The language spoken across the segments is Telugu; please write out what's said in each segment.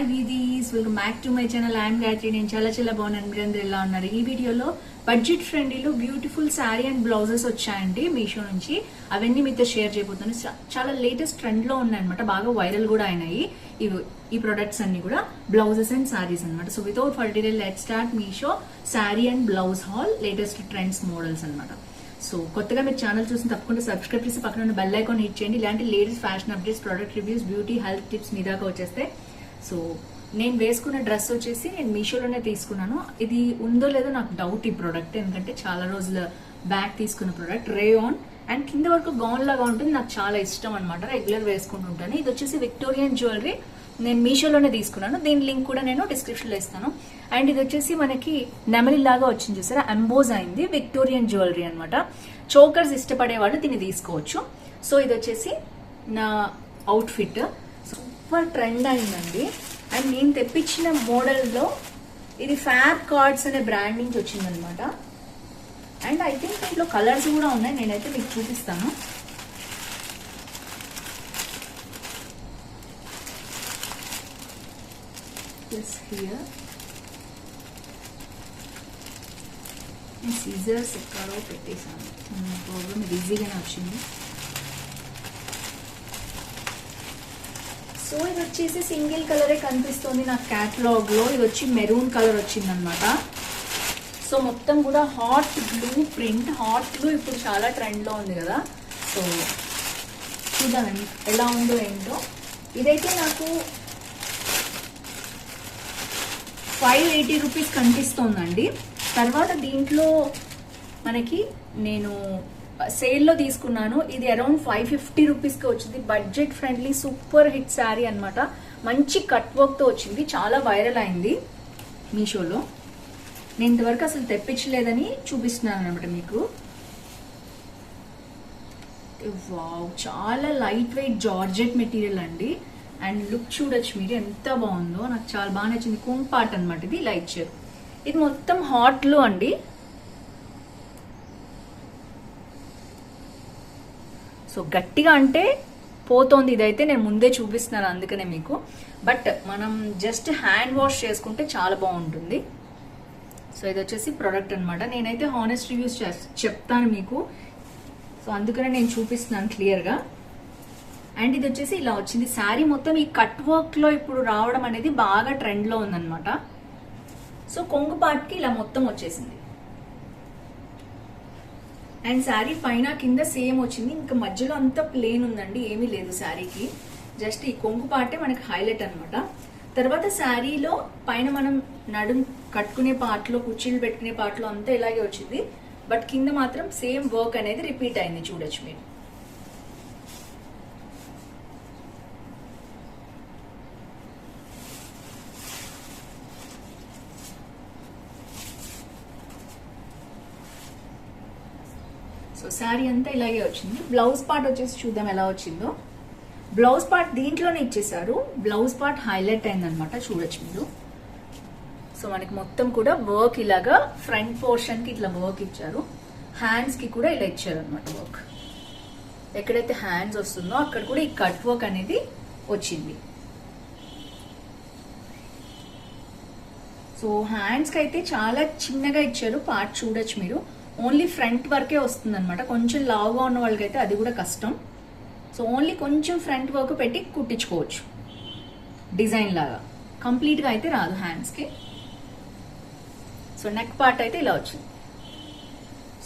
Hi వీదీస్ welcome back to my channel I'm Gayatri నేను చాలా చాలా బాగున్నాను. మీరందరూ ఎలా ఉన్నారు? ఈ వీడియోలో బడ్జెట్ ఫ్రెండ్లీలో బ్యూటిఫుల్ శారీ అండ్ బ్లౌజెస్ వచ్చాయండి మీషో నుంచి. అవన్నీ మీతో షేర్ చేయబోతున్నాను. చాలా లేటెస్ట్ ట్రెండ్లో ఉన్నాయి అనమాట బాగా వైరల్ కూడా అయినాయి. ఇవి ఈ ప్రొడక్ట్స్ అన్ని కూడా బ్లౌజెస్ అండ్ శారీస్ అనమాట so without fertilize let start Meesho sari and blouse haul latest trends models అన్నమాట. సో కొత్తగా మీరు ఛానల్ చూసిన తప్పకుండా సబ్స్క్రైబ్ చేసి పక్కన ఉన్న బెల్ ఐకాన్ హిట్ చేయండి. ఇలాంటి latest fashion updates product reviews beauty health tips మీ దాకా వచ్చేస్తే సో నేను వేసుకున్న డ్రెస్ వచ్చేసి నేను మీషోలోనే తీసుకున్నాను. ఇది ఉందో లేదో నాకు డౌట్ ఈ ప్రోడక్ట్ ఎందుకంటే చాలా రోజుల బ్యాక్ తీసుకున్న ప్రోడక్ట్ రే ఆన్ అండ్ కింద వరకు గౌన్ లాగా ఉంటుంది. నాకు చాలా ఇష్టం అనమాట రెగ్యులర్ వేసుకుంటుంటాను. ఇది వచ్చేసి విక్టోరియన్ జ్యువెలరీ నేను మీషోలోనే తీసుకున్నాను. దీని లింక్ కూడా నేను డిస్క్రిప్షన్లో ఇస్తాను. అండ్ ఇది వచ్చేసి మనకి నెమలి లాగా వచ్చింది చూసారా? అంబోజ్ అయింది. విక్టోరియన్ జ్యువెలరీ అనమాట చోకర్స్ ఇష్టపడే వాళ్ళు దీన్ని తీసుకోవచ్చు. సో ఇది వచ్చేసి నా అవుట్ ఎక్కువ ట్రెండ్ అయిందండి. అండ్ నేను తెప్పించిన మోడల్లో ఇది ఫ్యాబ్ కార్డ్స్ అనే బ్రాండ్ నుంచి వచ్చిందనమాట అండ్ ఐ థింక్ దీంట్లో కలర్స్ కూడా ఉన్నాయి. నేనైతే మీకు చూపిస్తాను. ప్లస్ హియర్ సీజర్స్ ఎక్కడో పెట్టేశాను. Hmm, ప్రాబ్లం ఇది ఈజీగానే వచ్చింది. సో ఇది వచ్చేసి సింగిల్ కలరే కనిపిస్తుంది నాకు క్యాట్లాగ్లో. ఇది వచ్చి మెరూన్ కలర్ వచ్చిందనమాట సో మొత్తం కూడా hot blue print hot blue ఇప్పుడు చాలా ట్రెండ్లో ఉంది కదా. సో చూద్దామండి ఎలా ఉందో ఏంటో. ఇదైతే నాకు ఫైవ్ ఎయిటీ రూపీస్ కనిపిస్తోందండి. తర్వాత దీంట్లో మనకి నేను సేల్లో తీసుకున్నాను. ఇది అరౌండ్ ఫైవ్ ఫిఫ్టీ రూపీస్కి వచ్చింది. Budget friendly super hit sari అన్నమాట. మంచి కట్ వర్క్తో వచ్చింది. చాలా వైరల్ అయింది మీషోలో. నేను ఇంతవరకు అసలు తెప్పించలేదని చూపిస్తున్నాను అనమాట మీకు. వావ్ చాలా లైట్ వెయిట్ జార్జెట్ మెటీరియల్ అండి. అండ్ లుక్ చూడొచ్చు మీరు ఎంత బాగుందో. నాకు చాలా బాగా నచ్చింది. కుంపాట్ అనమాట ఇది లైట్ షేప్. ఇది మొత్తం హాట్లో అండి. సో గట్టిగా అంటే పోతోంది ఇదైతే నేను ముందే చూపిస్తున్నాను అందుకనే మీకు. బట్ మనం జస్ట్ హ్యాండ్ వాష్ చేసుకుంటే చాలా బాగుంటుంది. సో ఇది వచ్చేసి ప్రోడక్ట్ అనమాట నేనైతే హానెస్ట్ రివ్యూస్ చెప్తాను మీకు. సో అందుకనే నేను చూపిస్తున్నాను క్లియర్గా అండ్ ఇది వచ్చేసి ఇలా వచ్చింది. శారీ మొత్తం ఈ కట్ వర్క్లో ఇప్పుడు రావడం అనేది బాగా ట్రెండ్లో ఉందనమాట ఉందన్నమాట. సో కొంగు పార్ట్కి ఇలా మొత్తం వచ్చేసింది. అండ్ శారీ పైన కింద సేమ్ వచ్చింది. ఇంకా మధ్యలో అంతా ప్లేన్ ఉందండి. ఏమీ లేదు శారీకి. జస్ట్ ఈ కొంగు పార్టే మనకి హైలైట్ అన్నమాట. తర్వాత శారీలో పైన మనం నడుం కట్టుకునే పార్ట్లో కుర్చీలు పెట్టుకునే పార్ట్లో అంతా ఇలాగే వచ్చింది. బట్ కింద మాత్రం సేమ్ వర్క్ అనేది రిపీట్ అయింది చూడొచ్చు మీరు. సో శారీ అంతా ఇలాగే వచ్చింది. బ్లౌజ్ పార్ట్ వచ్చేసి చూద్దాం ఎలా వచ్చిందో. బ్లౌజ్ పార్ట్ దీంట్లోనే ఇచ్చేసారు బ్లౌజ్ పార్ట్ హైలైట్ అయిందనమాట చూడొచ్చు మీరు. సో మనకి మొత్తం కూడా వర్క్ ఇలాగా ఫ్రంట్ పోర్షన్కి ఇట్లా వర్క్ ఇచ్చారు. హ్యాండ్స్కి కూడా ఇలా ఇచ్చారు అనమాట వర్క్ ఎక్కడైతే హ్యాండ్స్ వస్తుందో అక్కడ కూడా ఈ కట్ వర్క్ అనేది వచ్చింది. సో హ్యాండ్స్కి అయితే చాలా చిన్నగా ఇచ్చారు. పార్ట్ చూడొచ్చు మీరు. ఓన్లీ ఫ్రంట్ వరకే వస్తుంది అనమాట కొంచెం లావుగా ఉన్న వాళ్ళకైతే అది కూడా కష్టం. సో ఓన్లీ కొంచెం ఫ్రంట్ వర్క్ పెట్టి కుట్టించుకోవచ్చు. డిజైన్ లాగా. కంప్లీట్గా అయితే రాదు హ్యాండ్స్కి సో నెక్ పార్ట్ అయితే ఇలా వచ్చింది.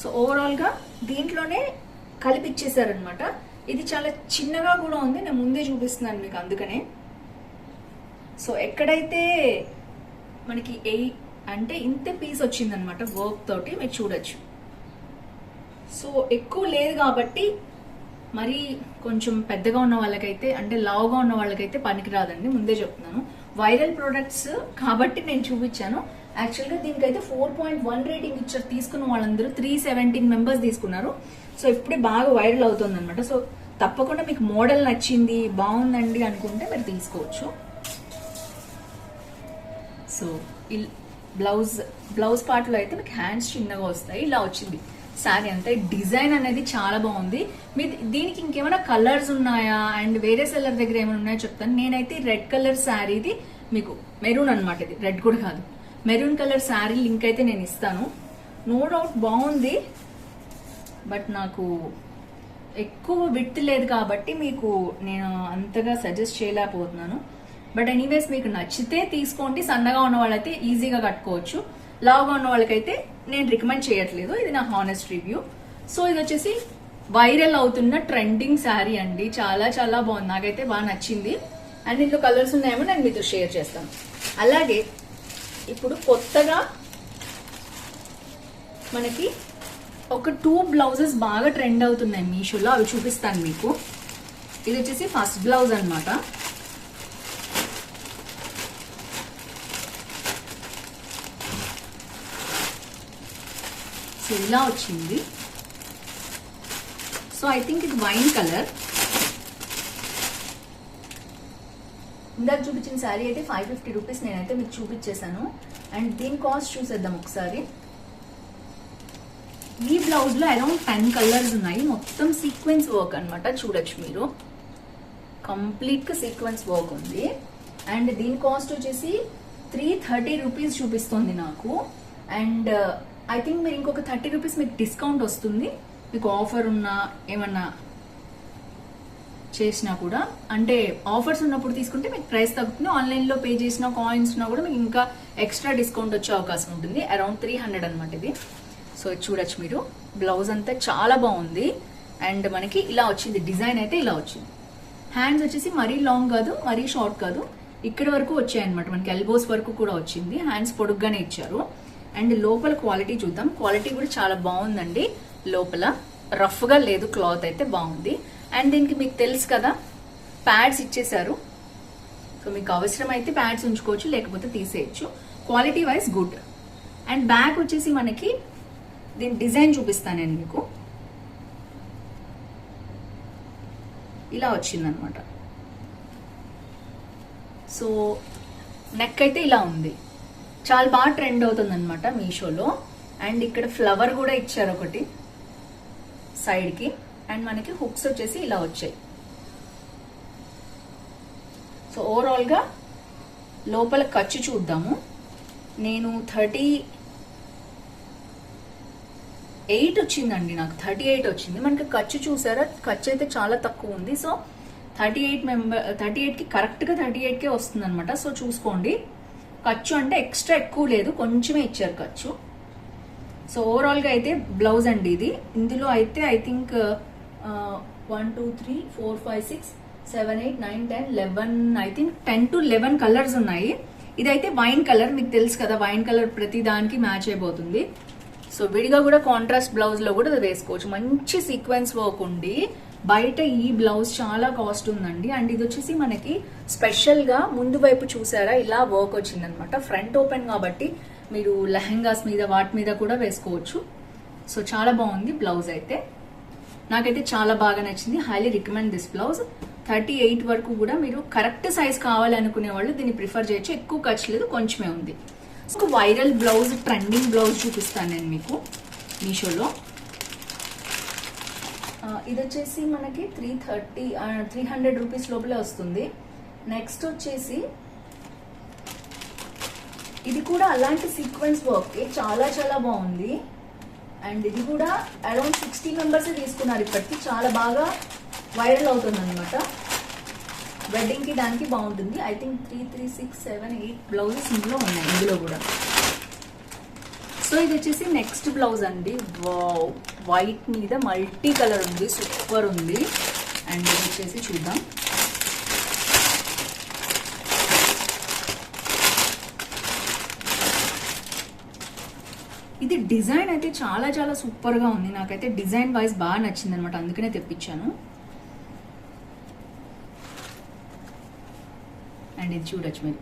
సో ఓవరాల్గా దీంట్లోనే కలిపిచ్చేసారనమాట ఇది చాలా చిన్నగా కూడా ఉంది. నేను ముందే చూపిస్తున్నాను మీకు అందుకనే. సో ఎక్కడైతే మనకి ఎయిట్ అంటే ఇంత పీస్ వచ్చిందనమాట వర్క్ తోటి మీరు చూడొచ్చు. సో ఎక్కువ లేదు కాబట్టి మరి కొంచెం పెద్దగా ఉన్న వాళ్ళకైతే అంటే లావుగా ఉన్న వాళ్ళకైతే పనికిరాదండి. ముందే చెప్తున్నాను. వైరల్ ప్రొడక్ట్స్ కాబట్టి నేను చూపించాను. యాక్చువల్గా దీనికైతే ఫోర్ పాయింట్ వన్ రేటింగ్ ఇచ్చారు. తీసుకున్న వాళ్ళందరూ త్రీ సెవెంటీన్ మెంబర్స్ తీసుకున్నారు. సో ఇప్పుడే బాగా వైరల్ అవుతుంది అనమాట సో తప్పకుండా మీకు మోడల్ నచ్చింది బాగుందండి అనుకుంటే మీరు తీసుకోవచ్చు. సో ఇల్ బ్లౌజ్ బ్లౌజ్ పార్ట్లో అయితే మీకు హ్యాండ్స్ చిన్నగా వస్తాయి. ఇలా వచ్చింది. శారీ అంటే డిజైన్ అనేది చాలా బాగుంది. మీ దీనికి ఇంకేమైనా కలర్స్ ఉన్నాయా? అండ్ వేరే సెల్లర్ దగ్గర ఏమైనా ఉన్నాయో చెప్తాను. నేనైతే రెడ్ కలర్ శారీది మీకు మెరూన్ అన్నమాట ఇది. రెడ్ కూడా కాదు. మెరూన్ కలర్ శారీ లింక్ అయితే నేను ఇస్తాను. నో డౌట్ బాగుంది. బట్ నాకు ఎక్కువ విత్ లేదు కాబట్టి మీకు నేను అంతగా సజెస్ట్ చేయలేకపోతున్నాను. బట్ ఎనీవేస్ మీకు నచ్చితే తీసుకోండి. సన్నగా ఉన్న వాళ్ళైతే ఈజీగా కట్టుకోవచ్చు. లావుగా ఉన్న వాళ్ళకైతే నేను రికమెండ్ చేయట్లేదు. ఇది నా హానెస్ట్ రివ్యూ సో ఇది వచ్చేసి వైరల్ అవుతున్న ట్రెండింగ్ శారీ అండి. చాలా చాలా బాగుంది. నాకైతే బాగా నచ్చింది. అండ్ ఇందులో కలర్స్ ఉన్నాయేమో నేను మీతో షేర్ చేస్తాను. అలాగే ఇప్పుడు కొత్తగా మనకి ఒక టూ బ్లౌజెస్ బాగా ట్రెండ్ అవుతున్నాయి మీషోలో. అవి చూపిస్తాను మీకు. ఇది వచ్చేసి ఫస్ట్ బ్లౌజ్ అనమాట సో ఇలా వచ్చింది. సో ఐ థింక్ ఇది వైన్ కలర్ ఇందాక చూపించిన శారీ అయితే ఫైవ్ ఫిఫ్టీ రూపీస్ నేనైతే మీకు చూపించేశాను. అండ్ దీని కాస్ట్ చూసేద్దాం ఒకసారి. ఈ బ్లౌజ్లో అరౌండ్ టెన్ కలర్స్ ఉన్నాయి. మొత్తం సీక్వెన్స్ వర్క్ అన్నమాట చూడొచ్చు మీరు. కంప్లీట్గా సీక్వెన్స్ వర్క్ ఉంది. అండ్ దీని కాస్ట్ వచ్చేసి త్రీ థర్టీ రూపీస్ చూపిస్తుంది నాకు. అండ్ ఐ థింక్ మీరు ఇంకొక థర్టీ రూపీస్ మీకు డిస్కౌంట్ వస్తుంది. మీకు ఆఫర్ ఉన్నా ఏమన్నా చేసినా కూడా. అంటే ఆఫర్స్ ఉన్నప్పుడు తీసుకుంటే మీకు ప్రైస్ తగ్గుతుంది. ఆన్లైన్లో పే చేసిన కాయిన్స్ ఉన్నా కూడా మీకు ఇంకా ఎక్స్ట్రా డిస్కౌంట్ వచ్చే అవకాశం ఉంటుంది. అరౌండ్ త్రీ హండ్రెడ్ అనమాట ఇది. సో చూడొచ్చు మీరు. బ్లౌజ్ అంతా చాలా బాగుంది. అండ్ మనకి ఇలా వచ్చింది. డిజైన్ అయితే ఇలా వచ్చింది. హ్యాండ్స్ వచ్చేసి మరీ లాంగ్ కాదు మరీ షార్ట్ కాదు. ఇక్కడ వరకు వచ్చాయి అనమాట మనకి ఎల్బోస్ వరకు కూడా వచ్చింది. హ్యాండ్స్ పొడుగ్గానే ఇచ్చారు. అండ్ లోపల క్వాలిటీ చూద్దాం. క్వాలిటీ కూడా చాలా బాగుందండి. లోపల రఫ్గా లేదు క్లాత్ అయితే బాగుంది. అండ్ దీనికి మీకు తెలుసు కదా ప్యాడ్స్ ఇచ్చేసారు సో మీకు అవసరమైతే ప్యాడ్స్ ఉంచుకోవచ్చు లేకపోతే తీసేయచ్చు. Quality wise good. And back వచ్చేసి మనకి దీని డిజైన్ చూపిస్తాను నేను మీకు. ఇలా వచ్చిందనమాట సో నెక్ అయితే ఇలా ఉంది. చాలా బాగా ట్రెండ్ అవుతుంది అనమాట మీషోలో. అండ్ ఇక్కడ ఫ్లవర్ కూడా ఇచ్చారు ఒకటి సైడ్కి అండ్ మనకి హుక్స్ వచ్చేసి ఇలా వచ్చాయి. సో ఓవరాల్గా లోపల ఖర్చు చూద్దాము. నేను థర్టీ ఎయిట్ వచ్చిందండి నాకు. థర్టీ ఎయిట్ వచ్చింది. మనకి ఖర్చు చూసారా? ఖర్చు అయితే చాలా తక్కువ ఉంది. So thirty eight member thirty ఎయిట్కి కరెక్ట్గా థర్టీ ఎయిట్కే వస్తుంది అనమాట సో చూసుకోండి. ఖర్చు అంటే ఎక్స్ట్రా ఎక్కువ లేదు కొంచెమే ఇచ్చారు ఖర్చు. సో ఓవరాల్గా అయితే బ్లౌజ్ అండి ఇది. ఇందులో అయితే I think one two three four five six seven eight nine ten eleven I think ten to eleven colours ఉన్నాయి. ఇదైతే వైన్ కలర్ మీకు తెలుసు కదా వైన్ కలర్ ప్రతి దానికి మ్యాచ్ అయిపోతుంది. సో విడిగా కూడా కాంట్రాస్ట్ బ్లౌజ్లో కూడా అది వేసుకోవచ్చు. మంచి సీక్వెన్స్ వర్క్ ఉండి బయట ఈ బ్లౌజ్ చాలా కాస్ట్ ఉందండి. అండ్ ఇది వచ్చేసి మనకి స్పెషల్గా ముందు వైపు చూసారా ఇలా వర్క్ వచ్చిందనమాట. ఫ్రంట్ ఓపెన్ కాబట్టి మీరు లెహంగాస్ మీద వాటి మీద కూడా వేసుకోవచ్చు. సో చాలా బాగుంది బ్లౌజ్ అయితే. నాకైతే చాలా బాగా నచ్చింది. Highly recommend this blouse thirty eight వరకు కూడా మీరు కరెక్ట్ సైజ్ కావాలనుకునే వాళ్ళు దీన్ని ప్రిఫర్ చేయొచ్చు. ఎక్కువ ఖర్చు లేదు కొంచెమే ఉంది. ఒక వైరల్ బ్లౌజ్ ట్రెండింగ్ బ్లౌజ్ చూపిస్తాను నేను మీకు మీషోలో. ఇది వచ్చేసి మనకి three thirty three hundred rupees లోపలే వస్తుంది. నెక్స్ట్ వచ్చేసి ఇది కూడా అలాంటి సీక్వెన్స్ వర్క్ చాలా చాలా బాగుంది. అండ్ ఇది కూడా అరౌండ్ సిక్స్టీ మెంబర్స్ తీసుకున్నారు ఇప్పటికి. చాలా బాగా వైరల్ అవుతుంది అనమాట వెడ్డింగ్కి దానికి బాగుంటుంది. I think three three six seven eight blouses ఇందులో ఉన్నాయి. ఇందులో కూడా. సో ఇది వచ్చేసి నెక్స్ట్ బ్లౌజ్ అండి. వావ్ వైట్ మీద మల్టీ కలర్ ఉంది సూపర్ ఉంది. అండ్ వచ్చేసి చూద్దాం. ఇది డిజైన్ అయితే చాలా చాలా సూపర్గా ఉంది. నాకైతే డిజైన్ వైజ్ బాగా నచ్చింది అనమాట అందుకనే తెప్పించాను. అండ్ ఇది చూడొచ్చు మీరు.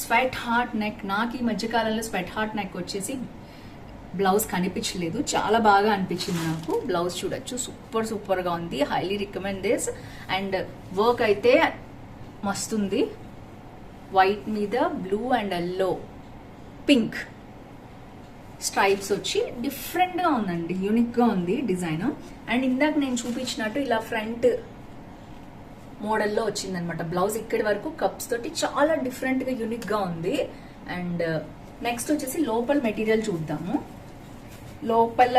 స్వెట్ హార్ట్ నెక్ నాకు ఈ మధ్యకాలంలో స్వెట్ హార్ట్ నెక్ వచ్చేసి బ్లౌజ్ కనిపించలేదు. చాలా బాగా అనిపించింది నాకు. బ్లౌజ్ చూడొచ్చు. సూపర్ సూపర్గా ఉంది. Highly recommend this and work అయితే మస్తుంది వైట్ మీద blue and yellow pink stripes వచ్చి డిఫరెంట్గా ఉందండి. యూనిక్గా ఉంది డిజైన్ అండ్ ఇందాక నేను చూపించినట్టు ఇలా ఫ్రంట్ మోడల్లో వచ్చిందనమాట. బ్లౌజ్ ఇక్కడి వరకు కప్స్ తోటి చాలా డిఫరెంట్గా యూనిక్గా ఉంది. అండ్ నెక్స్ట్ వచ్చేసి లోపల మెటీరియల్ చూద్దాము. లోపల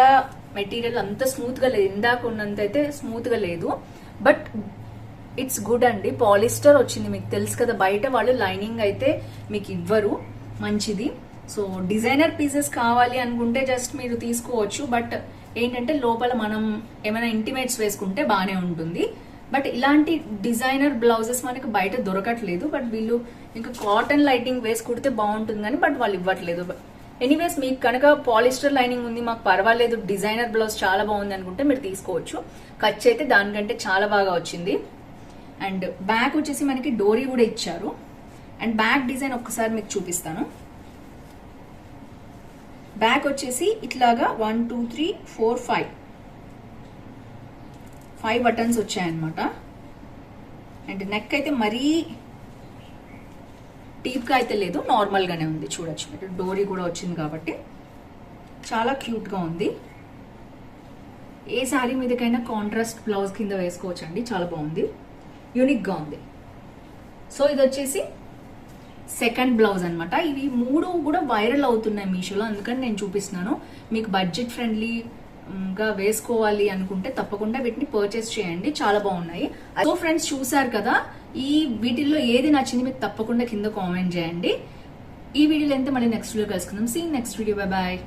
మెటీరియల్ అంత స్మూత్గా లేదు. ఇందాక ఉన్నంత అయితే స్మూత్గా లేదు. బట్ ఇట్స్ గుడ్ అండి. పాలిస్టర్ వచ్చింది మీకు తెలుసు కదా. బయట వాళ్ళు లైనింగ్ అయితే మీకు ఇవ్వరు. మంచిది. సో డిజైనర్ పీసెస్ కావాలి అనుకుంటే జస్ట్ మీరు తీసుకోవచ్చు. బట్ ఏంటంటే లోపల మనం ఏమైనా ఇంటిమేట్స్ వేసుకుంటే బాగానే ఉంటుంది. బట్ ఇలాంటి డిజైనర్ బ్లౌజెస్ మనకి బయట దొరకట్లేదు. బట్ వీళ్ళు ఇంకా కాటన్ లైటింగ్ వేసి కుడితే బాగుంటుంది కానీ బట్ వాళ్ళు ఇవ్వట్లేదు. ఎనీవేస్ మీకు కనుక పాలిస్టర్ లైనింగ్ ఉంది మాకు పర్వాలేదు డిజైనర్ బ్లౌజ్ చాలా బాగుంది అనుకుంటే మీరు తీసుకోవచ్చు. ఖర్చు అయితే దానికంటే చాలా బాగా వచ్చింది. అండ్ బ్యాక్ వచ్చేసి మనకి డోరీ కూడా ఇచ్చారు. అండ్ బ్యాక్ డిజైన్ ఒక్కసారి మీకు చూపిస్తాను. బ్యాక్ వచ్చేసి ఇట్లాగా one two three four five five buttons వచ్చాయన్నమాట. అండ్ నెక్ అయితే మరీ డీప్గా అయితే లేదు నార్మల్గానే ఉంది చూడొచ్చు. మీరు డోరీ కూడా వచ్చింది కాబట్టి చాలా క్యూట్గా ఉంది. ఏ శారీ మీదకైనా కాంట్రాస్ట్ బ్లౌజ్ కింద వేసుకోవచ్చు అండి చాలా బాగుంది. యూనిక్గా ఉంది. సో ఇది వచ్చేసి సెకండ్ బ్లౌజ్ అనమాట ఇవి మూడు కూడా వైరల్ అవుతున్నాయి మీషోలో అందుకని నేను చూపిస్తున్నాను. మీకు బడ్జెట్ ఫ్రెండ్లీగా వేసుకోవాలి అనుకుంటే తప్పకుండా వీటిని పర్చేస్ చేయండి చాలా బాగున్నాయి. సో ఫ్రెండ్స్ చూసారు కదా ఈ వీటిల్లో ఏది నచ్చింది మీకు తప్పకుండా కింద కామెంట్ చేయండి. ఈ వీడియోలో ఎంత మళ్ళీ నెక్స్ట్ వీడియో కలుసుకుందాం. See next video bye bye